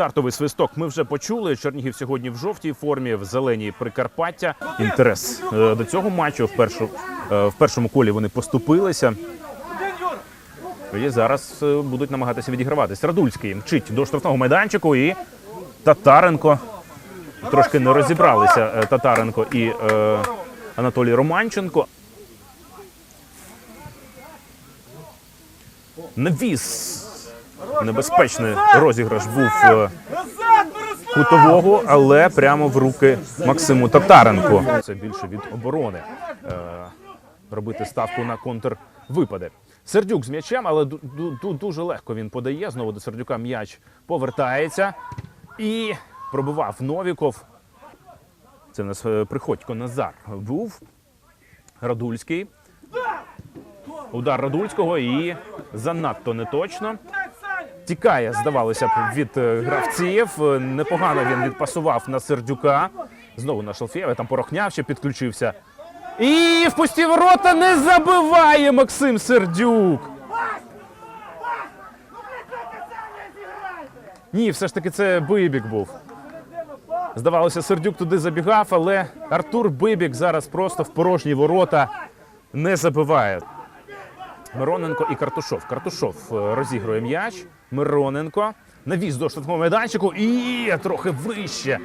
Стартовий свисток ми вже почули. Чернігів сьогодні в жовтій формі, в зеленій Прикарпаття. Інтерес е, до цього матчу в, першу, е, в першому колі вони поступилися. І зараз е, будуть намагатися відіграватись. Радульський мчить до штрафного майданчику і Татаренко. Трошки не розібралися Татаренко і е, Анатолій Романченко. Навіс. Небезпечний розіграш був е, кутового, але прямо в руки Максиму Татаренку. Це більше від оборони. Е, робити ставку на контрвипади. Сердюк з м'ячем, але ду- ду- ду- дуже легко він подає. Знову до Сердюка м'яч повертається і пробивав Новіков. Це в нас е, Приходько Назар був. Радульський. Удар Радульського і занадто неточно. Тікає, здавалося б, від е, гравців. Е, Непогано він відпасував на Сердюка. Знову на Шалфєва, там порохняв, ще підключився. І в пусті ворота не забиває Максим Сердюк. Ні, все ж таки це Бибік був. Здавалося, Сердюк туди забігав, але Артур Бибік зараз просто в порожні ворота не забиває. Мироненко і Картушов. Картушов е, розігрує м'яч. Мироненко навіз до штрафного майданчику і трохи вище.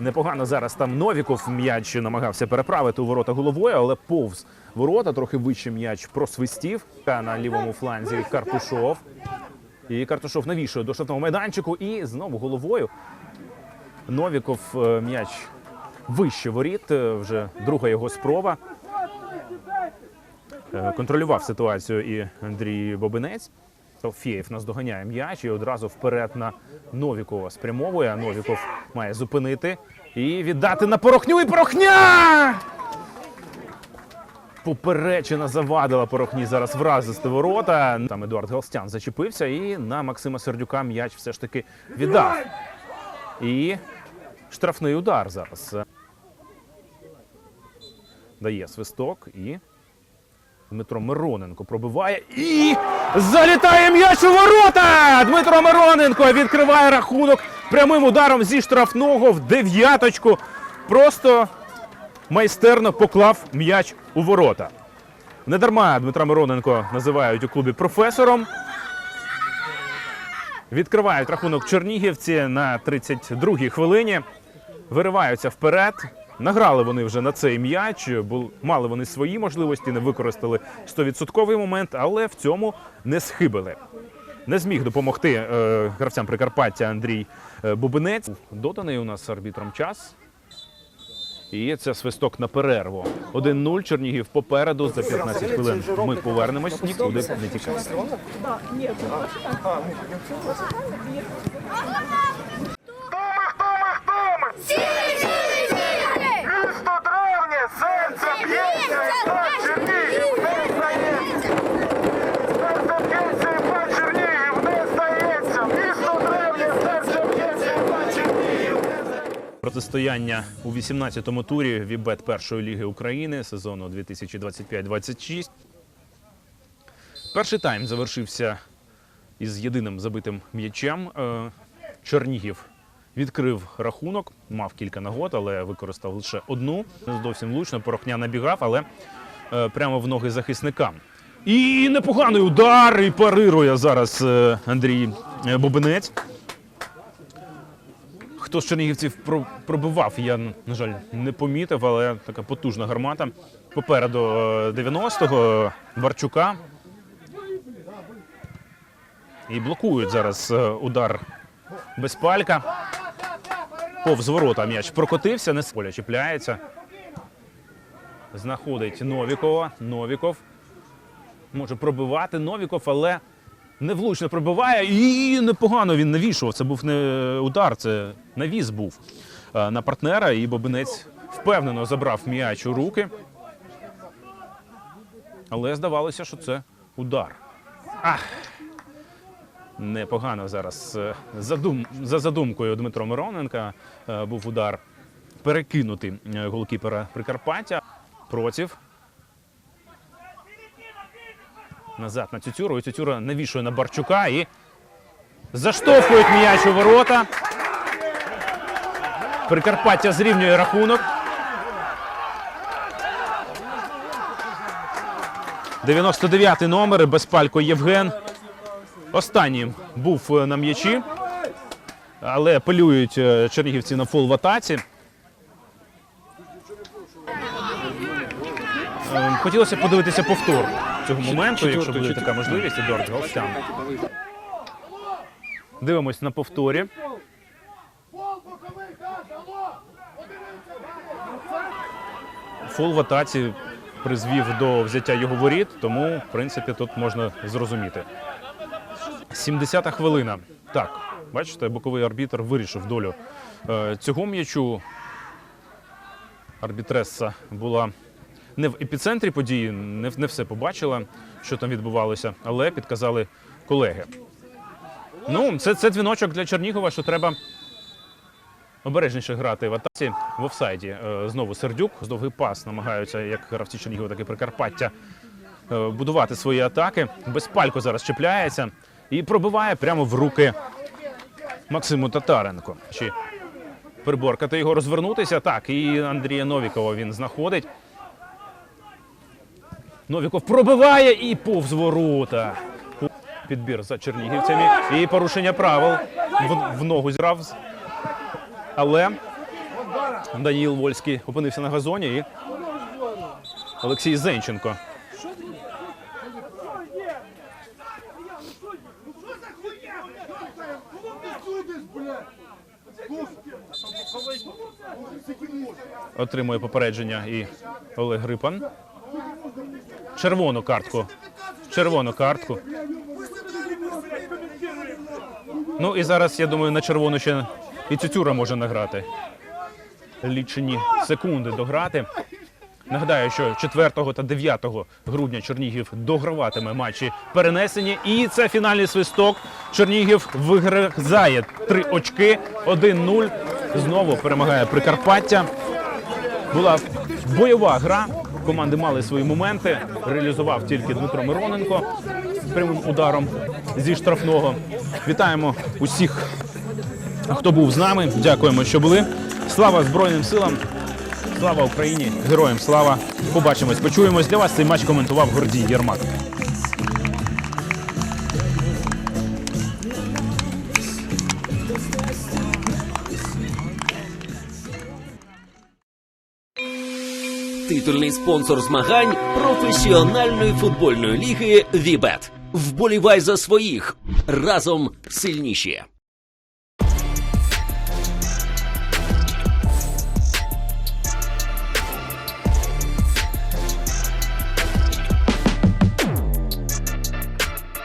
Непогано зараз там Новіков м'яч намагався переправити у ворота головою, але повз ворота трохи вище м'яч просвистів. Та на лівому фланзі Картушов. І Картушов навішує до штрафного майданчику і знову головою. Новіков е, м'яч вище воріт. е, Вже друга його спроба. Е, контролював ситуацію і Андрій Бобинець. Фєєв наздоганяє м'яч і одразу вперед на Новікова спрямовує. А Новіков має зупинити і віддати на порохню. І порохня! Поперечина завадила порохні зараз вразисти ворота. Там Едуард Галстян зачепився і на Максима Сердюка м'яч все ж таки віддав. І штрафний удар зараз. Дає свисток і Дмитро Мироненко пробиває і залітає м'яч у ворота! Дмитро Мироненко відкриває рахунок прямим ударом зі штрафного в дев'яточку. Просто майстерно поклав м'яч у ворота. Недарма Дмитра Мироненко називають у клубі професором. Відкривають рахунок чернігівці на 32-й хвилині. Вириваються вперед. Награли вони вже на цей м'яч. Мали вони свої можливості, не використали 100% момент, але в цьому не схибили. Не зміг допомогти е, гравцям Прикарпаття Андрій е, Бубинець. Доданий у нас арбітром час. І це свисток на перерву. 1-0. Чернігів попереду за 15 хвилин. Ми повернемось, нікуди не тікайте. Протистояння у 18-му турі Вібет першої ліги України сезону 2025-26. Перший тайм завершився із єдиним забитим м'ячем. Е, Чернігів відкрив рахунок, мав кілька нагод, але використав лише одну. Не зовсім влучно, порохня набігав, але е, прямо в ноги захисникам. І непоганий удар, і парирує зараз е, Андрій Бобинець. Хто з чернігівців пробивав, я, на жаль, не помітив, але така потужна гармата. Попереду е, 90-го Барчука. І блокують зараз е, удар без палька. Повз ворота м'яч прокотився, не з поля чіпляється. Знаходить Новікова. Новіков може пробивати Новіков, але невлучно пробиває. І непогано він навішував. Це був не удар, це навіс був е, на партнера. І Бобинець впевнено забрав м'яч у руки. Але здавалося, що це удар. Ах! Непогано зараз. е, Задум... За задумкою Дмитро Мироненка е, був удар перекинути голкіпера Прикарпаття. Проців. Назад на Цюцюру. І Цюцюра навішує на Барчука і заштовхують м'яч у ворота. Прикарпаття зрівнює рахунок. 99-й номер, безпалько Євген. Останнім був е, на м'ячі, але апелюють е, чернігівці на фол в атаці. Е, Хотілося подивитися повтор цього моменту, якщо буде така можливість. Едуард Галстян. Дивимось на повторі. Фол в атаці призвів до взяття його воріт, тому, в принципі, тут можна зрозуміти. 70-та хвилина. Так, бачите, боковий арбітр вирішив долю е, цього м'ячу. Арбітреса була не в епіцентрі події, не, не все побачила, що там відбувалося, але підказали колеги. Ну, це, це дзвіночок для Чернігова, що треба обережніше грати в атаці в офсайді. Е, Знову Сердюк, з довгий пас намагаються, як гравці Чернігова, так і Прикарпаття, е, будувати свої атаки. Безпалько зараз чіпляється і пробиває прямо в руки Максиму Татаренко. Чи приборкати його розвернутися? Так, і Андрія Новікова він знаходить. Новіков пробиває і повз ворота. Підбір за чернігівцями. І порушення правил. В, в ногу зіграв. Але Даніїл Вольський опинився на газоні і Олексій Зенченко. Отримує попередження і Олег Грипан. Червону картку. Червону картку. Ну і зараз, я думаю, на червону ще і Цюцюра може награти. Лічені секунди дограти. Нагадаю, що 4 та 9 грудня Чернігів дограватиме матчі перенесені. І це фінальний свисток. Чернігів вигризає три очки. 1-0. Знову перемагає Прикарпаття. Була бойова гра. Команди мали свої моменти. Реалізував тільки Дмитро Мироненко прямим ударом зі штрафного. Вітаємо усіх, хто був з нами. Дякуємо, що були. Слава Збройним силам! Слава Україні! Героям слава! Побачимось, почуємось. Для вас цей матч коментував Гордій Єрмак. Титульний спонсор змагань професіональної футбольної ліги Вібет. Вболівай за своїх разом сильніші.